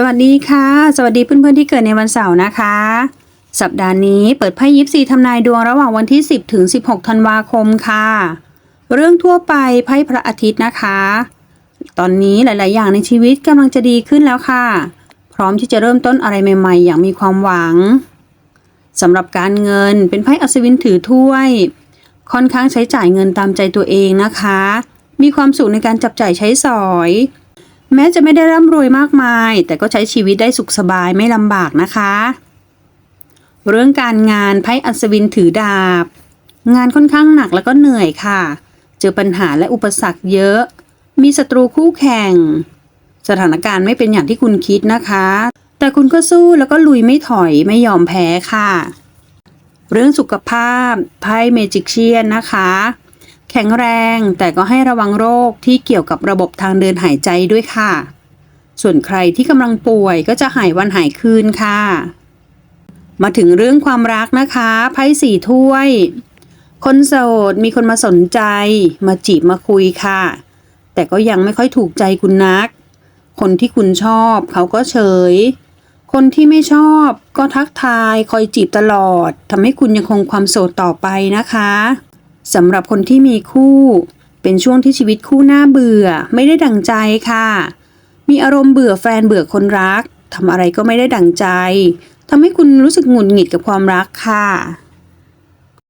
สวัสดีค่ะ สวัสดีเพื่อนๆที่เกิดในวันเสาร์นะคะ สัปดาห์นี้เปิดไพ่ยิปซีทำนายดวงระหว่างวันที่ 10 ถึง 16 ธันวาคมค่ะ เรื่องทั่วไปไพ่พระอาทิตย์นะคะ ตอนนี้หลาย ๆ อย่างในชีวิตกำลังจะดีขึ้นแล้วค่ะ พร้อมที่จะเริ่มต้นอะไรใหม่ ๆ อย่างมีความหวังสำหรับการเงินเป็นไพ่อัศวินถือถ้วย ค่อนข้างใช้จ่ายเงินตามใจตัวเองนะคะ มีความสุขในการจับจ่ายใช้สอย แม้จะไม่ได้ร่ำรวยมากมาย แต่ก็ใช้ชีวิตได้สุขสบายไม่ลำบากนะคะ เรื่องการงานไพ่อัศวินถือดาบ งานค่อนข้างหนักแล้วก็เหนื่อยค่ะ เจอปัญหาและอุปสรรคเยอะ มีศัตรูคู่แข่ง สถานการณ์ไม่เป็นอย่างที่คุณคิดนะคะ แต่คุณก็สู้แล้วก็ลุยไม่ถอยไม่ยอมแพ้ค่ะ เรื่องสุขภาพไพ่เมจิกเชียนนะคะ แข็งแรงแต่ก็ให้ระวังโรคที่เกี่ยวกับระบบทางเดินหายใจด้วยค่ะ ส่วนใครที่กำลังป่วยก็จะหายวันหายคืนค่ะ มาถึงเรื่องความรักนะคะไพ่สี่ถ้วย คนโสดมีคนมาสนใจ มาจีบมาคุยค่ะ แต่ก็ยังไม่ค่อยถูกใจคุณนัก คนที่คุณชอบเขาก็เฉย คนที่ไม่ชอบก็ทักทายคอยจีบตลอดทำให้คุณยังคงความโสดต่อไปนะคะ สำหรับคนที่มีคู่ เป็นช่วงที่ชีวิตคู่น่าเบื่อ ไม่ได้ดั่งใจค่ะ มีอารมณ์เบื่อแฟนเบื่อคนรักทำอะไรก็ไม่ได้ดั่งใจทำให้คุณรู้สึกหงุดหงิดกับความรักค่ะ